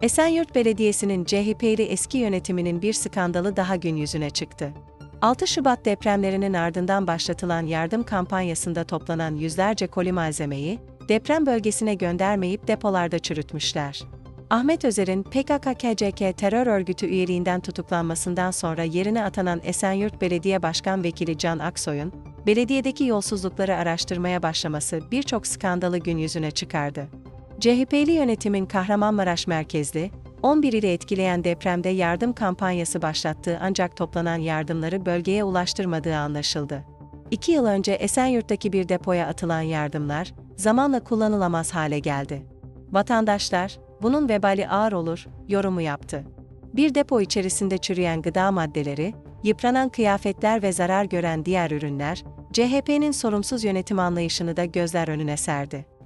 Esenyurt Belediyesi'nin CHP'li eski yönetiminin bir skandalı daha gün yüzüne çıktı. 6 Şubat depremlerinin ardından başlatılan yardım kampanyasında toplanan yüzlerce koli malzemeyi, deprem bölgesine göndermeyip depolarda çürütmüşler. Ahmet Özer'in PKK-KCK terör örgütü üyeliğinden tutuklanmasından sonra yerine atanan Esenyurt Belediye Başkan Vekili Can Aksoy'un, belediyedeki yolsuzlukları araştırmaya başlaması birçok skandalı gün yüzüne çıkardı. CHP'li yönetimin Kahramanmaraş merkezli, 11 ili etkileyen depremde yardım kampanyası başlattığı ancak toplanan yardımları bölgeye ulaştırmadığı anlaşıldı. İki yıl önce Esenyurt'taki bir depoya atılan yardımlar, zamanla kullanılamaz hale geldi. Vatandaşlar, bunun vebali ağır olur, yorumu yaptı. Bir depo içerisinde çürüyen gıda maddeleri, yıpranan kıyafetler ve zarar gören diğer ürünler, CHP'nin sorumsuz yönetim anlayışını da gözler önüne serdi.